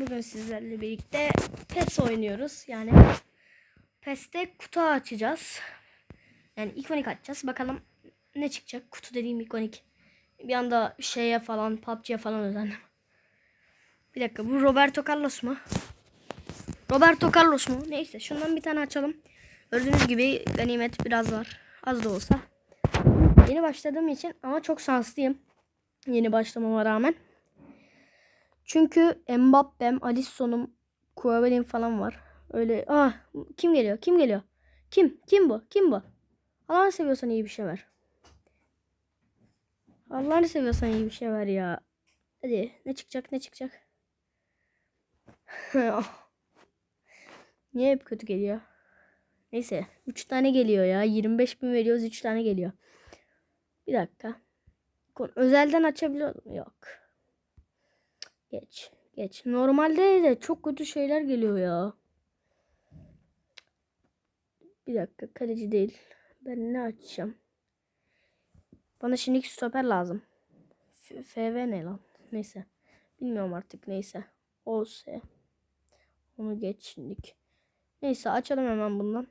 Bugün sizlerle birlikte PES oynuyoruz. Yani PES'te kutu açacağız. Yani ikonik açacağız. Bakalım ne çıkacak. Kutu dediğim ikonik. Bir anda şeye falan PUBG'ye falan özendim. Bir dakika bu Roberto Carlos mu? Roberto Carlos mu? Neyse şundan bir tane açalım. Gördüğünüz gibi ganimet biraz var. Az da olsa. Yeni başladığım için ama çok şanslıyım. Yeni başlamama rağmen. Çünkü Mbappe'm, Alisson'um, Kouavelin falan var. Öyle ah kim geliyor? Kim geliyor? Kim? Kim bu? Kim bu? Allah'ını seviyorsan iyi bir şey ver. Allah'ını seviyorsan iyi bir şey ver ya. Hadi ne çıkacak ne çıkacak? Niye hep kötü geliyor? Neyse 3 tane geliyor ya. 25 bin veriyoruz 3 tane geliyor. Bir dakika. Özelden açabiliyor? Yok. Geç. Geç. Normalde de çok kötü şeyler geliyor ya. Bir dakika. Kaleci değil. Ben ne açacağım? Bana şimdi stoper lazım. F- FV ne lan? Neyse. Bilmiyorum artık neyse. OS. Onu geç şimdilik. Neyse açalım hemen bundan.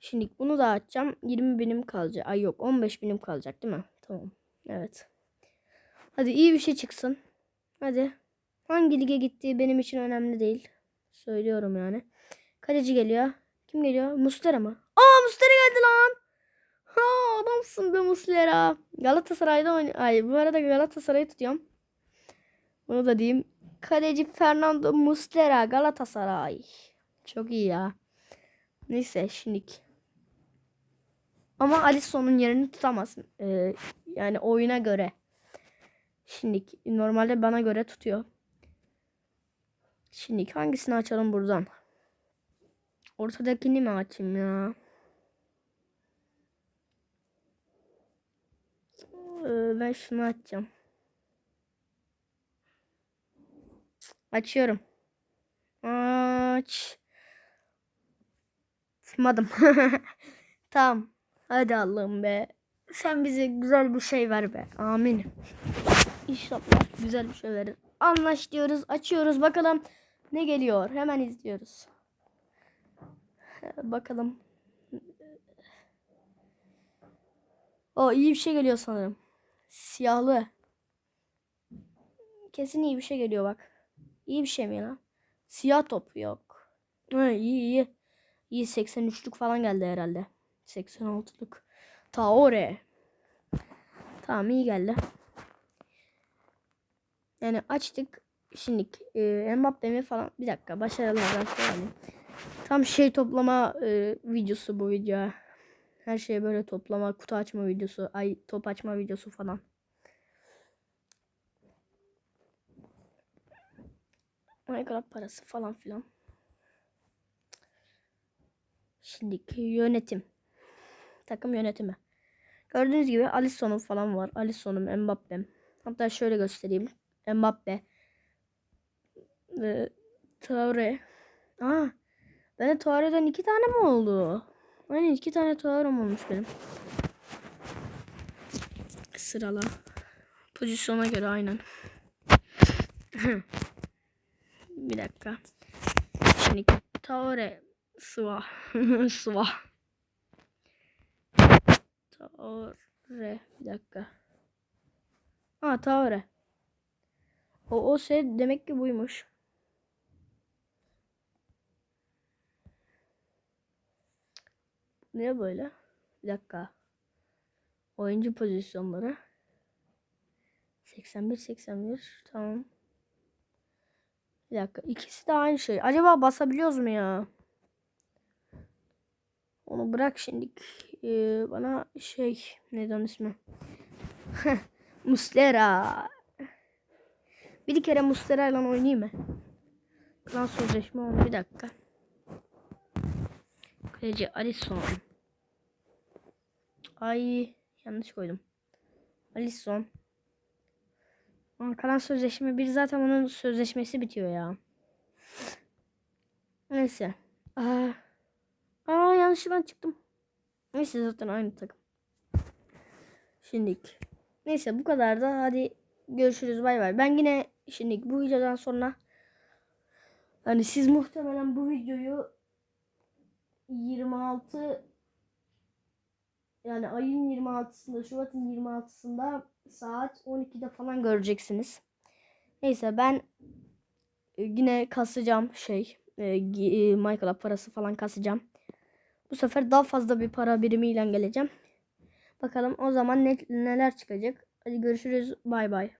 Şimdi bunu da açacağım. 20 binim kalacak. Ay yok 15 binim kalacak değil mi? Tamam. Evet. Hadi iyi bir şey çıksın. Hadi. Hangi lige gittiği benim için önemli değil. Söylüyorum yani. Kaleci geliyor. Kim geliyor? Muslera mı? Aa Muslera geldi lan. Ha adamsın be Muslera. Galatasaray'da oynuyor. Ay bu arada Galatasaray'ı tutuyorum. Bunu da diyeyim. Kaleci Fernando Muslera Galatasaray. Çok iyi ya. Neyse şimdilik. Ama Alisson'un yerini tutamaz. Ee, yani oyuna göre. Şimdi normalde bana göre tutuyor. Şimdi hangisini açalım buradan? Ortadakini mi açayım ya? Ee, ben şunu açacağım. Açıyorum. Aç. Açmadım. tamam. Hadi Allah'ım be. Sen bize güzel bir şey ver be. Amin. İnşallah güzel bir şey verir. Anlaş diyoruz. Açıyoruz. Bakalım ne geliyor. Hemen izliyoruz. Bakalım. O iyi bir şey geliyor sanırım. Siyahlı. Kesin iyi bir şey geliyor bak. İyi bir şey mi lan? Siyah top yok. Ha, iyi iyi. İyi 83'lük falan geldi herhalde. 86'lık. Taore. Tamam iyi geldi. Yani açtık. Şimdi e, Mbappe'mi falan. Bir dakika söyleyeyim. Tam şey toplama e, videosu bu video. Her şey böyle toplama, kutu açma videosu, ay top açma videosu falan. Minecraft parası falan filan. Şimdiki yönetim. Takım yönetimi. Gördüğünüz gibi Alisson'um falan var. Alisson'um, Mbappe'm. Hatta şöyle göstereyim. Mbappe. Ve Traore. Aa, ben Traure'den iki tane mi oldu? Aynen iki tane Traure'm olmuş benim. Sırala. Pozisyona göre aynen. Bir dakika. Şimdi Traore. Sıva. Sıva. Traore. Bir dakika. Ha Traore. O o şey demek ki buymuş. Ne böyle? Bir dakika. Oyuncu pozisyonları. 81 81 tamam. Bir dakika. ikisi de aynı şey. Acaba basabiliyoruz mu ya? Onu bırak şimdi. Ee, bana şey neden ismi? Muslera. Bir kere Muslera ile oynayayım mı? Klan sözleşme oldu. Bir dakika. Kaleci Alisson. Ay yanlış koydum. Alisson. Ama kalan sözleşme bir zaten onun sözleşmesi bitiyor ya. Neyse. Aa, aa yanlışlıkla çıktım. Neyse zaten aynı takım. Şimdilik. Neyse bu kadar da hadi görüşürüz bay bay. Ben yine Şimdi bu videodan sonra hani siz muhtemelen bu videoyu 26 yani ayın 26'sında Şubat'ın 26'sında saat 12'de falan göreceksiniz. Neyse ben e, yine kasacağım şey e, e, Minecraft parası falan kasacağım. Bu sefer daha fazla bir para birimiyle geleceğim. Bakalım o zaman ne, neler çıkacak. Hadi görüşürüz. Bay bay.